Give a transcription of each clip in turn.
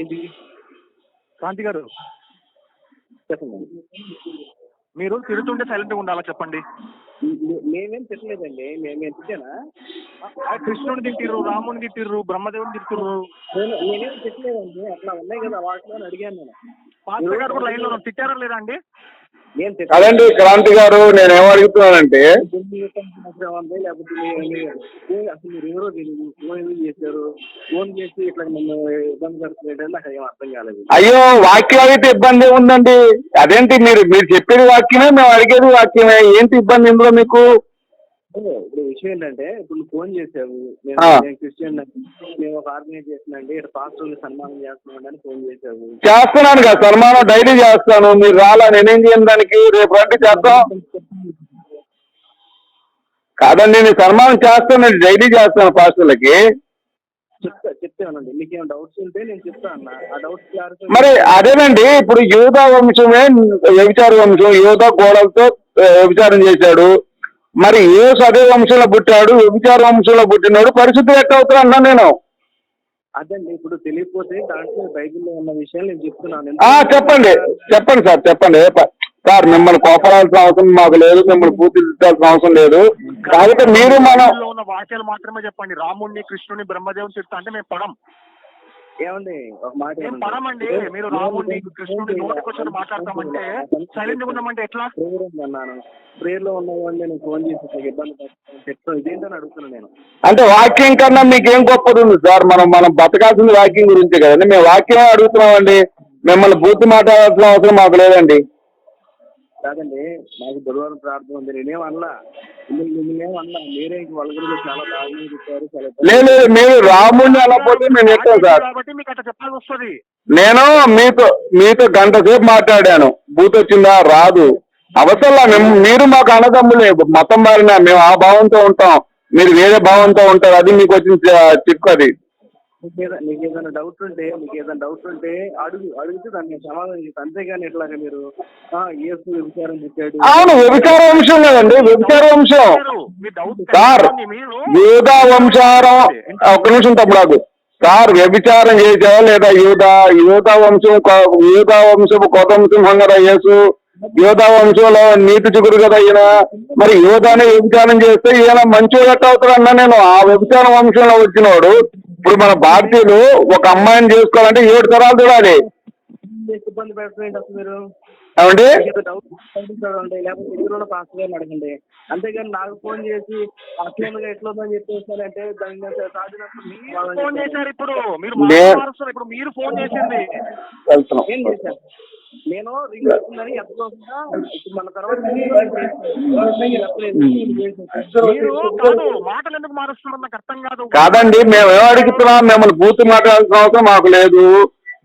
ఏంటి? కాంతి గారు. చెప్పండి. మీరు తిరుగుతుంటే సైలెంట్గా ఉండాలా చెప్పండి? మేమేం తిట్టలేదండి. మేమేం తిట్టానా? కృష్ణుడిని తిట్టిర్రు రాముని తిట్టిర్రు బ్రహ్మదేవుని తిట్టిర్రు. నేనేం తిట్టలేదండి. అట్లా ఉన్నాయి కదా వాటిలో అడిగాను నేను. పాత్ర గారు కూడా లైన్లో తిట్టారా లేదా అండి? అదండి క్రాంతి గారు నేను ఏం అడుగుతున్నానంటే అయ్యో వాక్యం ఇబ్బంది ఏముందండి? అదేంటి మీరు మీరు చెప్పేది వాక్యమే మేము అడిగేది వాక్యమే. ఏంటి ఇబ్బంది ఇందులో మీకు? ఇప్పుడు విషయం ఏంటంటే ఇప్పుడు నువ్వు ఫోన్ చేసావు. నేను ఆ. నేను క్రిస్టియన్ అండి. మేము ఒక ఆర్గనైజేషన్ అండి ఇక్కడ పాస్టర్ని సన్మానం చేస్తున్నాం అని ఫోన్ చేసావు. చేస్తున్నాను కదా సన్మానం డైలీ చేస్తాను. మీరు రాలా నేనేం చేయను దానికి? రేపు రండి చేద్దాం. కాదండి నేను సన్మానం చేస్తాను డైలీ చేస్తాను పాస్టర్లకి. చెప్తా చెప్తానండి మీకు ఏమైనా డౌట్స్ ఉంటే నేను చెప్తాను అన్న. ఆ డౌట్స్ క్లారిఫై మరి అదేనండి ఇప్పుడు యోధ వంశమే వ్యభిచార వంశం యోధ గోడలతో ఆ, వ్యభిచారం చేశాడు. మరి యేసు అదే వంశంలో పుట్టాడు వ్యభిచార వంశంలో పుట్టినాడు పరిశుద్ధి ఎట్ట అవుతారు అన్నా నేను. అదండి ఇప్పుడు తెలియకపోతే దాంట్లో బైబిల్లో ఉన్న విషయాలు నేను చెప్తున్నాను. చెప్పండి చెప్పండి సార్ చెప్పండి. సార్ మిమ్మల్ని కోపడాల్సిన అవసరం మాకు లేదు మిమ్మల్ని పూర్తి తిట్టాల్సిన అవసరం లేదు. కాకపోతే మీరు మనం ఉన్న వాక్యాలు మాత్రమే చెప్పండి. రాముడిని కృష్ణుని బ్రహ్మదేవుని తిడతా అంటే మేము పడం. ఏమండి ఒక మాట ఏం? పడమండి? మీరు రాముడిని కృష్ణుని నోటికి వచ్చి మాట్లాడతామంటే సైలెంట్ ఉన్నామంటే ఎట్లా? ప్రేయర్ అన్నాను. ప్రేయర్లో ఉన్న వాళ్ళు నేను ఫోన్ చేసి ఇబ్బంది పడుతున్నాను చెప్తాను ఇదేంటని అడుగుతున్నాను నేను. అంటే వాక్యం కన్నా మీకేం గొప్పది ఉంది సార్ మనం మనం బతకాల్సింది వాక్యం గురించి కదండి. మేము వాక్యం అడుగుతున్నామండి. మిమ్మల్ని పూర్తి మాట్లాడాల్సిన అవసరం మాకు లేదండి. కాదండి నాకు బుధవారం ప్రార్థన ఉంది. నేనేం అనలా? లేదు మీరు రాముడిని అనకపోతే మేము చెప్తాం సార్ కాబట్టి మీకు అట్లా చెప్పాల్సి వస్తుంది. నేను మీతో మీతో గంట సేపు మాట్లాడాను. బూత్ వచ్చిందా? రాదు. అవసరంలా మేము మీరు మాకు అన్నదమ్ములే. మతం మారినా మేము ఆ భావంతో ఉంటాం. మీరు వేరే భావంతో ఉంటారు. అది మీకు వచ్చిన చిక్కు అది. మీకు ఏదైనా డౌట్ ఉంటే మీకు ఏదైనా డౌట్ ఉంటే అడుగు అడిగితే దాన్ని సమాధానం చెప్తాను అంతేగాని ఎట్లాగా మీరు? ఆ, యేసు విచారం చెప్పాడు అవును వ్యభిచార వంశం కదండి వ్యభిచార వంశం డౌట్ సార్ మీరు యూదా వంశారం? ఒక్క నిమిషం తప్పుడు సార్ వ్యభిచారం చేసావా లేదా యూదా? యూదా వంశం యూదా వంశం కొత్త వంశం హంగర యేసు? యూదా వంశంలో నీతి చిగురు కదా ఈయన? మరి యూదానే వ్యభిచారం చేస్తే ఈయన మంచి ఎట్ట అవుతాడు అన్నా నేను? ఆ వ్యభిచార వంశంలో వచ్చినవాడు ఇప్పుడు మన భారతీయులు ఒక అమ్మాయిని చేసుకోవాలంటే ఏడు తరాలు చూడాలి. ఇబ్బంది పెడుతుంది అసలు మీరు? ఏమండి? అడగండి అంతేగాని నాకు ఫోన్ చేసి అట్లా ఎట్లా ఉందని చెప్పేసారంటే దాని ఫోన్ చేశారు ఇప్పుడు మీరు ఇప్పుడు మీరు ఫోన్ చేసింది. నేను రింగ్ వస్తుందని ఇప్పుడు మన తర్వాత మీరు కాదు మాటలు ఎందుకు మారుస్తున్నారు? నాకు అర్థం కాదు. కాదండి మేము ఏం అడుగుతున్నాం? మిమ్మల్ని పూర్తి మాట్లాడాల్సిన అవసరం మాకు లేదు.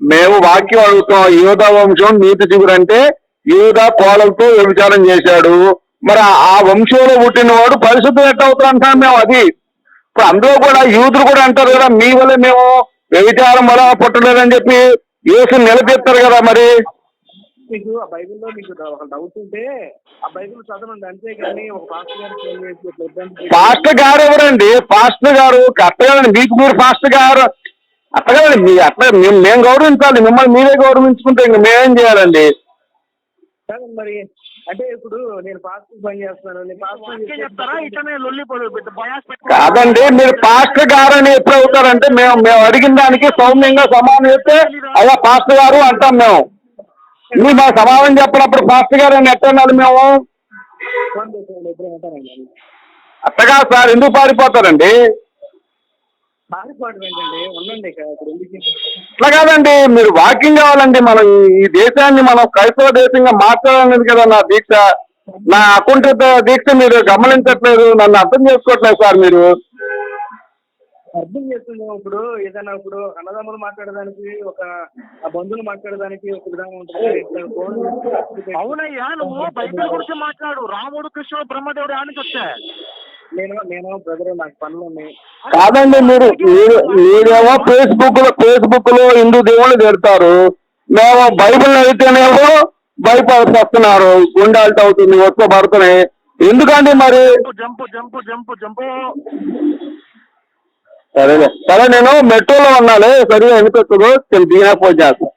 మేము వాక్యం అడుగుతున్నాం. యూద వంశం నీతి చిగురు అంటే యూద కోలలతో వ్యభిచారం చేశాడు? మరి ఆ- వంశంలో పుట్టినవాడు పరిశుద్ధం ఎట్ట అవుతాడు అంటాం మేము అది. ఇప్పుడు అందులో కూడా యూదులు కూడా అంటారు కదా మీ వల్ల మేము వ్యభిచారం వల్ల పుట్టలేదని చెప్పి యేసు నిలబెత్తారు కదా మరి. మీకు ఆ బైబిల్లో మీకు ఒక డౌట్ ఉంటే ఆ బైబిల్ చదవండి. అంతేగాని ఒక పాస్టర్ పెట్టి- పాస్టర్ గారు ఎవరండి? పాస్టర్ గారు అట్టగదండి మీకు మీరు పాస్టర్ గారు అట్టగదండి మీ అట్లా మేము మేము గౌరవించాలి. మిమ్మల్ని మీరే గౌరవించుకుంటే ఇంక మేమేం చేయాలండి? మరి అంటే ఇప్పుడు నేను పాస్టర్ పని చేస్తున్నాను. నేను పాస్టర్ వాక్యం చెప్తారా ఇట్లనే లొల్లి బయాస్ కాదండి. మీరు పాస్టర్ గారు అని ఎప్పుడు అవుతారంటే మేము మేము అడిగిన దానికి సౌమ్యంగా సమానం చెప్తే అయ్యా పాస్టర్ గారు అంటాం మేము. మీరు మా సమాధానం చెప్పినప్పుడు ఫాస్ట్ గారు అని ఎట్టన్నారు మేము? ఫోన్ అట్టగా సార్ ఎందుకు పారిపోతారండి? అట్లా కాదండి మీరు వాకింగ్ కావాలండి మనం ఈ- దేశాన్ని మనం క్రైస్తవ దేశంగా మార్చాలనేది కదా నా దీక్ష. నా అకౌంట్ దీక్ష మీరు గమనించట్లేదు నన్ను అర్థం చేసుకోవట్లేదు సార్ మీరు. అర్థం చేస్తున్నాం ఇప్పుడు. ఏదైనా ఇప్పుడు అన్నదమ్ములు మాట్లాడడానికి ఒక ఆ బంధువులు మాట్లాడడానికి ఒక విధానం ఉంటుంది? అవునయ్యా నువ్వు బైబిల్ గురించి మాట్లాడు. రాముడు కృష్ణుడు బ్రహ్మదేవుడు ఆనికి వచ్చా నేను నేను బ్రదర్ నాకు పనులు ఉన్నాయి. కాదండి మీరు మీరు మీరేమో ఫేస్బుక్లో ఫేస్బుక్లో హిందూ దేవుళ్ళు తిడతారు. మేము బైబిల్ అయితేనేమో భయపడుతున్నారు గుండాల్ట్ అవుతుంది వచ్చే పడుతున్నాయి. ఎందుకండి మరి? Jump jump jump jump. సరేలే. సరే నేను మెట్రోలో ఉన్నాను సరిగా వినిపించదు దీనే ఫోన్ చేస్తాను.